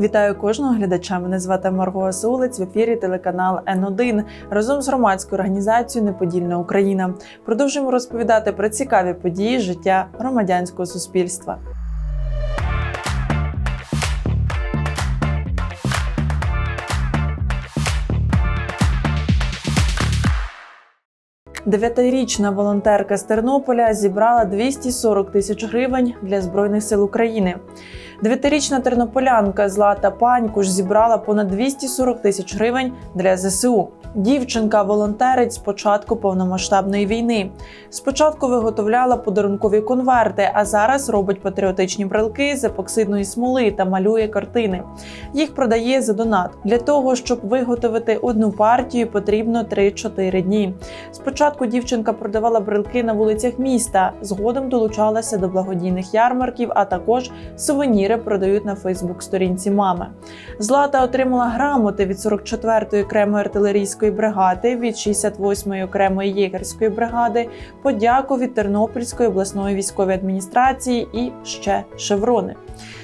Вітаю кожного глядача. Мене звати Марго Асулець в ефірі телеканал Н1 разом з громадською організацією Неподільна Україна. Продовжуємо розповідати про цікаві події життя громадянського суспільства. Дев'ятирічна волонтерка з Тернополя зібрала 240 тисяч гривень для збройних сил України. Дев'ятирічна тернополянка Злата Панькуш зібрала понад 240 тисяч гривень для ЗСУ. Дівчинка волонтерить з початку повномасштабної війни. Спочатку виготовляла подарункові конверти, а зараз робить патріотичні брелки з епоксидної смоли та малює картини. Їх продає за донат. Для того щоб виготовити одну партію, потрібно 3-4 дні. Спочатку дівчинка продавала брелки на вулицях міста, згодом долучалася до благодійних ярмарків, а також продають на Фейсбук-сторінці мами. Злата отримала грамоти від 44-ї окремої артилерійської бригади, від 68-ї окремої єгерської бригади, подяку від Тернопільської обласної військової адміністрації і ще шеврони.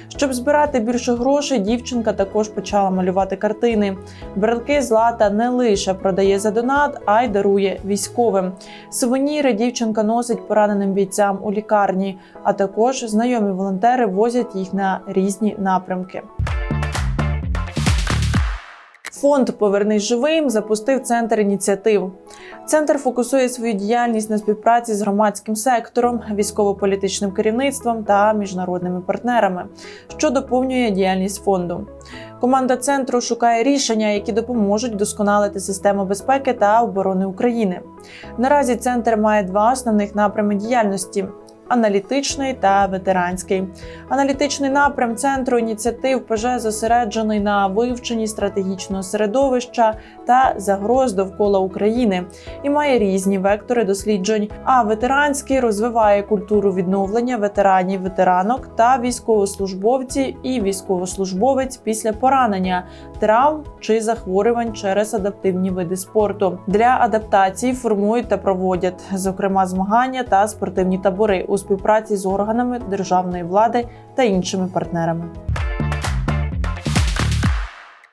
Щоб збирати більше грошей, дівчинка також почала малювати картини. Брелки злата не лише продає за донат, а й дарує військовим. Сувеніри дівчинка носить пораненим бійцям у лікарні, а також знайомі волонтери возять їх на різні напрямки. Фонд Повернись живим запустив центр ініціатив. Центр фокусує свою діяльність на співпраці з громадським сектором, військово-політичним керівництвом та міжнародними партнерами, що доповнює діяльність фонду. Команда центру шукає рішення, які допоможуть вдосконалити систему безпеки та оборони України. Наразі центр має два основних напрями діяльності. Аналітичний та ветеранський. Аналітичний напрям центру ініціатив ПЖ зосереджений на вивченні стратегічного середовища та загроз довкола України і має різні вектори досліджень. А ветеранський розвиває культуру відновлення ветеранів, ветеранок та військовослужбовців і військовослужбовець після поранення, травм чи захворювань через адаптивні види спорту. Для адаптації формують та проводять, зокрема, змагання та спортивні табори у співпраці з органами державної влади та іншими партнерами.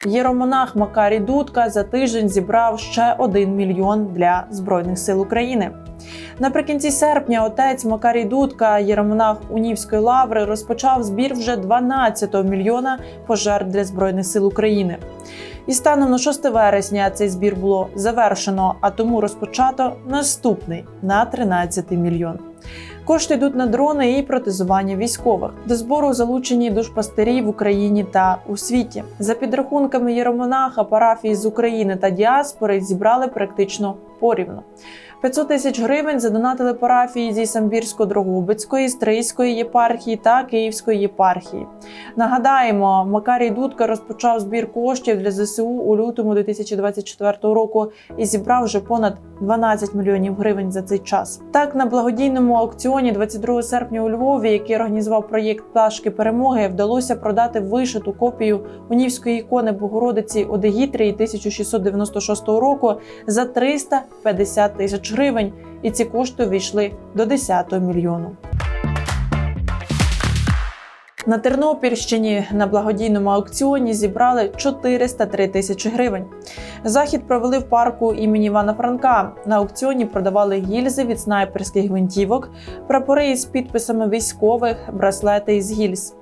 Єромонах Макарій Дудка за тиждень зібрав ще 1 мільйон для збройних сил України. Наприкінці серпня отець Макарій Дудка, єромонах Унівської лаври, розпочав збір вже 12 мільйона пожертв для збройних сил України. І станом на 6 вересня цей збір було завершено, а тому розпочато наступний на 13 мільйон. Кошти йдуть на дрони і протезування військових. До збору залучені душпастирі в Україні та у світі. За підрахунками єромонаха, парафії з України та діаспори зібрали практично порівну. 500 тисяч гривень задонатили парафії зі Самбірсько-Дрогобицької, Стрийської єпархії та Київської єпархії. Нагадаємо, Макарій Дудка розпочав збір коштів для ЗСУ у лютому 2024 року і зібрав вже понад 12 мільйонів гривень за цей час. Так, на благодійному аукціоні 22 серпня у Львові, який організував проєкт Пташки перемоги, вдалося продати вишиту копію унівської ікони Богородиці Одегітрії 1696 року за 350 тисяч гривень, і ці кошти увійшли до 10 мільйону. На Тернопільщині на благодійному аукціоні зібрали 403 тисячі гривень. Захід провели в парку імені Івана Франка. На аукціоні продавали гільзи від снайперських гвинтівок, прапори із підписами військових, браслети із гільз.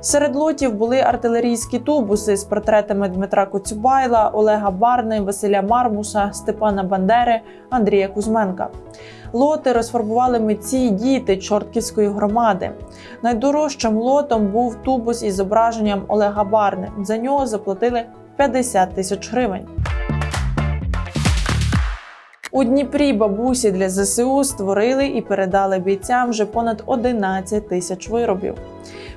Серед лотів були артилерійські тубуси з портретами Дмитра Коцюбайла, Олега Барни, Василя Мармуша, Степана Бандери, Андрія Кузьменка. Лоти розфарбували митці й діти Чортківської громади. Найдорожчим лотом був тубус із зображенням Олега Барни. За нього заплатили 50 тисяч гривень. У Дніпрі бабусі для ЗСУ створили і передали бійцям вже понад 11 тисяч виробів.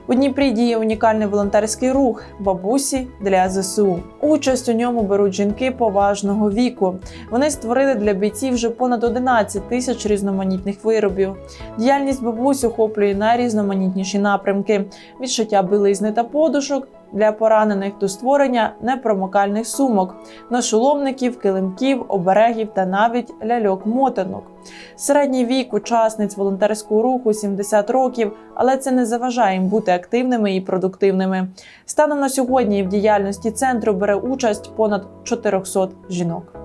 У Дніпрі діє унікальний волонтерський рух бабусі для ЗСУ. Участь у ньому беруть жінки поважного віку. Вони створили для бійців вже понад 11 тисяч різноманітних виробів. Діяльність бабусь охоплює найрізноманітніші напрямки: від шиття білизни та подушок для поранених до створення непромокальних сумок, нашоломників, килимків, оберегів та навіть ляльок-мотанок. Середній вік учасниць волонтерського руху 70 років, але це не заважає їм бути активними і продуктивними. Станом на сьогодні в діяльності центру бере участь понад 400 жінок.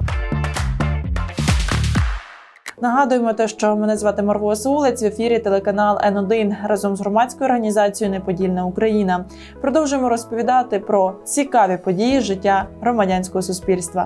Нагадуємо те, що мене звати Марго Сулець в ефірі телеканал Н1 разом з громадською організацією Неподільна Україна. Продовжуємо розповідати про цікаві події життя громадянського суспільства.